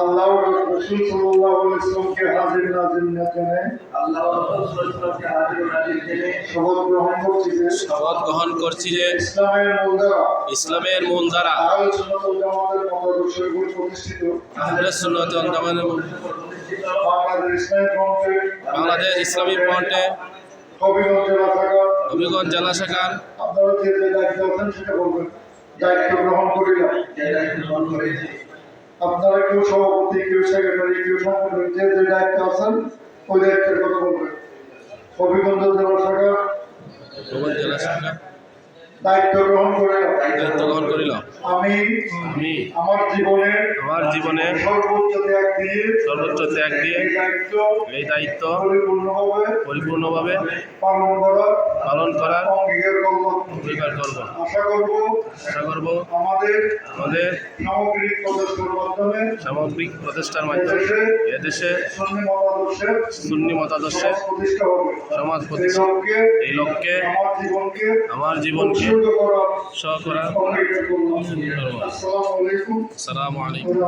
আল্লাহ রসুল সাল্লাহ ইসলামকে হাজির নাজির না জেনে আল্লাহ রসুলকে হাজির নাজির জেনে শপথ গ্রহণ করছি যে শপথ গ্রহণ করছি যে ইসলামের মূল দ্বারা ইসলামের মূল দ্বারা আহলে সুন্নাত ওয়াল জামাতের মতাদর্শের উপর প্রতিষ্ঠিত। আহলে সুন্নাত ওয়াল জামাতের বাংলাদেশ ইসলামী ফ্রন্টে। বাংলাদেশ ইসলামী ফ্রন্টে। হবিগঞ্জ জেলা থাকা হবিগঞ্জ জেলা শাখার। আপনারা যে দায়িত্ব আছেন সেটা বলবেন। দায়িত্ব গ্রহণ করিলাম যে দায়িত্ব গ্রহণ করেছি। আপনারা কেউ সভাপতি কেউ সেক্রেটারি কেউ সম্পাদক যে যে দায়িত্ব আছেন ওই দায়িত্বের কথা বলবেন। হবিগঞ্জ জেলা শাখা দায়িত্ব গ্রহণ করিলাম আমি আমি আমার জীবনে আমার জীবনে সর্বোচ্চ ত্যাগ দিয়ে সর্বোচ্চ ত্যাগ দিয়ে এই দায়িত্ব পরিপূর্ণভাবে পরিপূর্ণভাবে পালন করার পালন করার অঙ্গীকার করব। অঙ্গীকার করব। আশা করব আশা করব আমাদের আমাদের সামগ্রিক প্রচেষ্টার মাধ্যমে সামগ্রিক প্রচেষ্টার মাধ্যমে এদেশে সুন্নি মতাদর্শের সুন্নি মতাদর্শের সমাজ প্রতিষ্ঠা হবে। সমাজ এই প্রতিষ্ঠা লক্ষ্যে এই লক্ষ্যে আমার জীবনকে আমার জীবনকে সহ করব। আসসালামু আলাইকুম।